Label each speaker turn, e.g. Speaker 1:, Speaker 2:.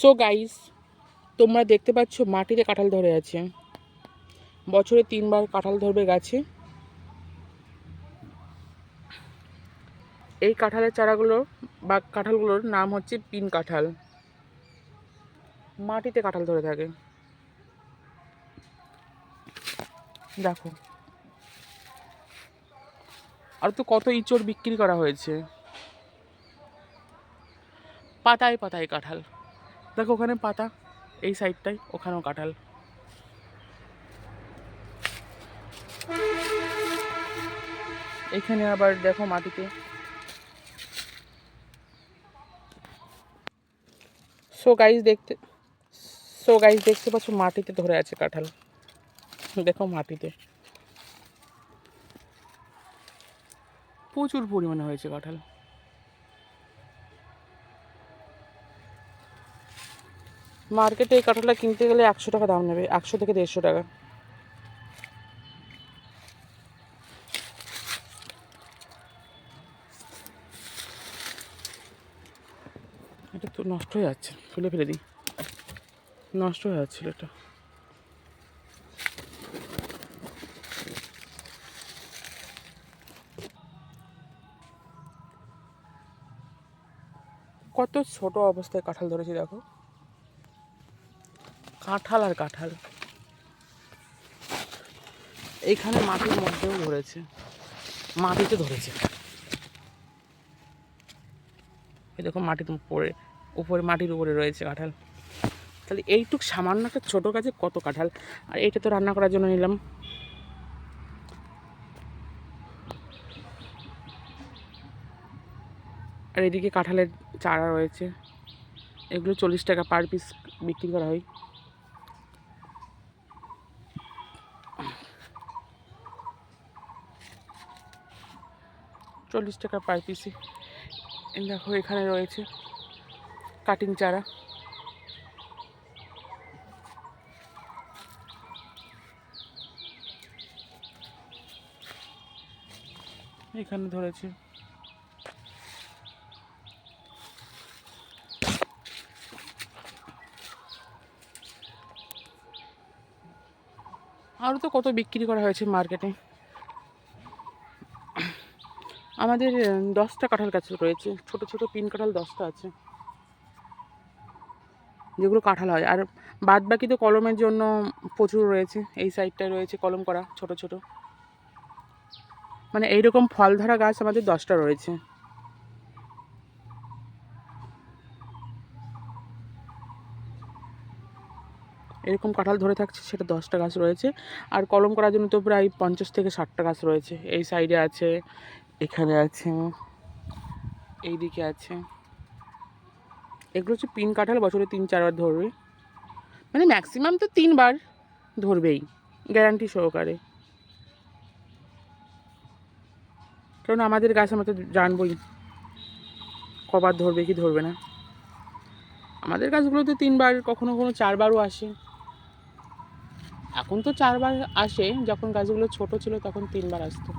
Speaker 1: So guys তোমরা দেখতে পাচ্ছ মাটিতে কাঁঠাল ধরে আছে। বছরে তিনবার কাঁঠাল ধরবে গাছে। এই কাঁঠালের চারাগুলো বা কাঁঠালগুলোর নাম হচ্ছে পিন কাঁঠাল। মাটিতে কাঁঠাল ধরে থাকে। দেখো। আর তো কত ইঁচড় বিক্রি করা হয়েছে। পাতায় পাতায় কাঁঠাল। দেখো ওখানে পাতা, এই সাইডটাই, ওখানেও কাঁঠাল। এখানে আবার দেখো মাটিতে। সো গাইস দেখতে সো গাইস দেখতে পাচ্ছ মাটিতে ধরে আছে কাঁঠাল। দেখো মাটিতে। প্রচুর পরিমাণে হয়েছে কাঁঠাল। মার্কেটে এই কাঁঠালটা কিনতে গেলে একশো টাকা দাম নেবে, একশো থেকে দেড়শো টাকা। এটা তো নষ্ট হয়ে যাচ্ছে ফেলে ফেলে দিই। নষ্ট হয়ে যাচ্ছিল এটা। কত ছোট অবস্থায় কাঁঠাল ধরেছি দেখো। কাঁঠাল আর কাঁঠাল। এইখানে মাটির মধ্যেও ধরেছে। মাটিতে ধরেছে। এই দেখো, মাটির উপরে উপরে, মাটির উপরে রয়েছে কাঁঠাল। তাহলে এইটুক সামান্য একটা ছোটো গাছে কত কাঁঠাল? আর এইটা তো রান্না করার জন্য নিলাম। আর এদিকে কাঁঠালের চারা রয়েছে। এগুলো চল্লিশ টাকা পার পিস বিক্রি করা হয়। চল্লিশ টাকা পার পিসি দেখো, এখানে রয়েছে কাটিং চারা। এখানে ধরেছে আরও তো কত বিক্রি করা হয়েছে মার্কেটে আমাদের দশটা কাঁঠাল গাছ রয়েছে। ছোট ছোট পিন কাঁঠাল, দশটা আছে। যেগুলো কাঁঠাল হয়। আর বাদ বাকি তো কলমের জন্য প্রচুর রয়েছে। এই সাইডটায় রয়েছে কলম করা, ছোট ছোট। মানে এইরকম ফল ধরা গাছ আমাদের দশটা রয়েছে। এরকম কাঁঠাল ধরে থাকছে, সেটা দশটা গাছ রয়েছে। আর কলম করার জন্য তো প্রায় পঞ্চাশ থেকে ষাটটা গাছ রয়েছে। এই সাইডে আছে এখানে আছে, এইদিকে আছে। এগুলো হচ্ছে পিন কাঁঠাল, বছরে তিন, চারবার ধরবে। মানে ম্যাক্সিমাম তো তিনবার ধরবেই গ্যারান্টি সহকারে। কারণ আমাদের গাছ আমরা তো জানবই, কবার ধরবে কি ধরবে না। আমাদের গাছগুলো তো তিনবার, কখনো কখনো চারবারও আসে। এখন তো চারবার আসে, যখন গাছগুলো ছোট ছিল তখন তিনবার আসতো।